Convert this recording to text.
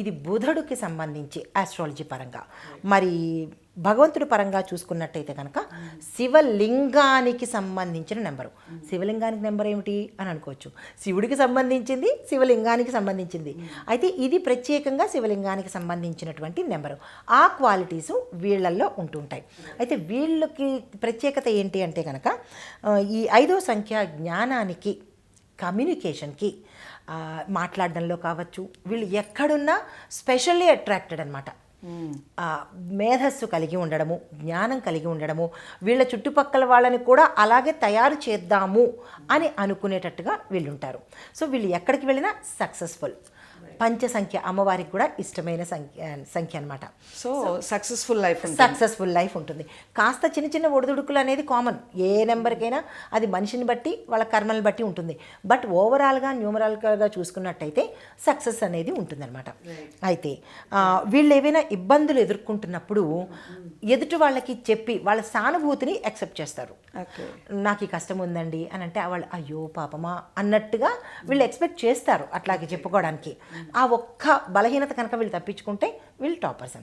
ఇది బుధుడికి సంబంధించి ఆస్ట్రాలజీ పరంగా. మరి భగవంతుడి పరంగా చూసుకున్నట్టయితే కనుక శివలింగానికి సంబంధించిన నెంబరు. శివలింగానికి నెంబర్ ఏమిటి అని అనుకోవచ్చు. శివుడికి సంబంధించింది శివలింగానికి సంబంధించింది. అయితే ఇది ప్రత్యేకంగా శివలింగానికి సంబంధించినటువంటి నెంబరు. ఆ క్వాలిటీసు వీళ్ళల్లో ఉంటుంటాయి అయితే వీళ్ళకి ప్రత్యేకత ఏంటి అంటే కనుక ఈ ఐదో సంఖ్య జ్ఞానానికి కమ్యూనికేషన్కి మాట్లాడడంలో కావచ్చు వీళ్ళు ఎక్కడున్నా స్పెషల్లీ అట్రాక్టెడ్ అనమాట మేధస్సు కలిగి ఉండడము జ్ఞానం కలిగి ఉండడము వీళ్ళ చుట్టుపక్కల వాళ్ళని కూడా అలాగే తయారు చేద్దాము అని అనుకునేటట్టుగా వీళ్ళు ఉంటారు సో వీళ్ళు ఎక్కడికి వెళ్ళినా సక్సెస్ఫుల్. పంచ సంఖ్య అమ్మవారికి కూడా ఇష్టమైన సంఖ్య సంఖ్య అనమాట so successful life successful life ఉంటుంది. కాస్త చిన్న చిన్న ఒడిదుడుకులు అనేది కామన్. ఏ నెంబర్కైనా అది మనిషిని బట్టి వాళ్ళ కర్మల్ని బట్టి ఉంటుంది. బట్ ఓవరాల్గా న్యూమరాల్గా చూసుకున్నట్టయితే సక్సెస్ అనేది ఉంటుందన్నమాట. అయితే వీళ్ళు ఏవైనా ఇబ్బందులు ఎదుర్కొంటున్నప్పుడు ఎదుటి వాళ్ళకి చెప్పి వాళ్ళ సానుభూతిని యాక్సెప్ట్ చేస్తారు. నాకు ఈ కష్టం ఉందండి అని అంటే వాళ్ళు అయ్యో పాపమా అన్నట్టుగా వీళ్ళు ఎక్స్పెక్ట్ చేస్తారు అట్లాగే చెప్పుకోవడానికి. ఆ ఒక్క బలహీనత కనుక వీళ్ళు తప్పించుకుంటే వీళ్ళు టాపర్స్